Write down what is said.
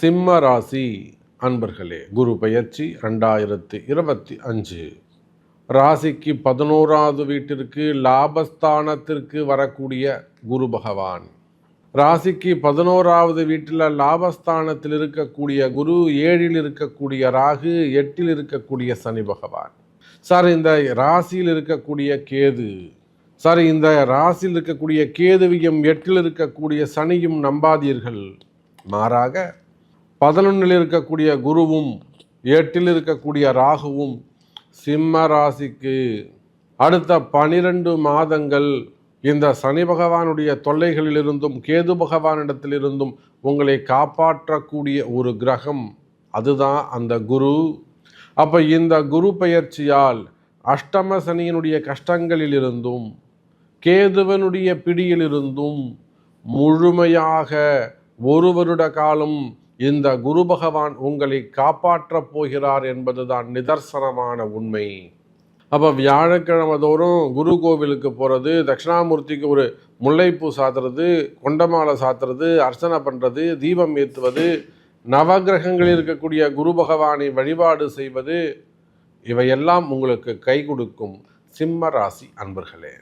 சிம்ம ராசி அன்பர்களே குரு பயிற்சி ரெண்டாயிரத்தி இருபத்தி அஞ்சு. ராசிக்கு பதினோராவது வீட்டிற்கு லாபஸ்தானத்திற்கு வரக்கூடிய குரு பகவான். ராசிக்கு பதினோராவது வீட்டில் லாபஸ்தானத்தில் இருக்கக்கூடிய குரு ஏழில் இருக்கக்கூடிய ராகு எட்டில் இருக்கக்கூடிய சனி பகவான். சார் இந்த ராசியில் இருக்கக்கூடிய கேது சார் இந்த ராசியில் இருக்கக்கூடிய கேதுவையும் எட்டில் இருக்கக்கூடிய சனியும் நம்பாதீர்கள். மாறாக பதினொன்றில் இருக்கக்கூடிய குருவும் எட்டில் இருக்கக்கூடிய ராகுவும் சிம்ம ராசிக்கு அடுத்த பனிரெண்டு மாதங்கள் இந்த சனி பகவானுடைய தொல்லைகளிலிருந்தும் கேது பகவானிடத்திலிருந்தும் உங்களை காப்பாற்றக்கூடிய ஒரு கிரகம். அதுதான் அந்த குரு. அப்போ இந்த குரு பெயர்ச்சியால் அஷ்டம சனியினுடைய கஷ்டங்களிலிருந்தும் கேதுவனுடைய பிடியிலிருந்தும் முழுமையாக ஒரு வருட காலம் இந்த குரு பகவான் உங்களை காப்பாற்றப் போகிறார் என்பதுதான் நிதர்சனமான உண்மை. அப்போ வியாழக்கிழமை தோறும் குரு கோவிலுக்கு போகிறது தட்சிணாமூர்த்திக்கு ஒரு முல்லைப்பூ சாத்துறது கொண்டமாலை சாத்துறது அர்ச்சனை பண்ணுறது தீபம் ஏற்றுவது நவகிரகங்களில் இருக்கக்கூடிய குரு பகவானை வழிபாடு செய்வது இவையெல்லாம் உங்களுக்கு கை கொடுக்கும் சிம்ம ராசி அன்பர்களே.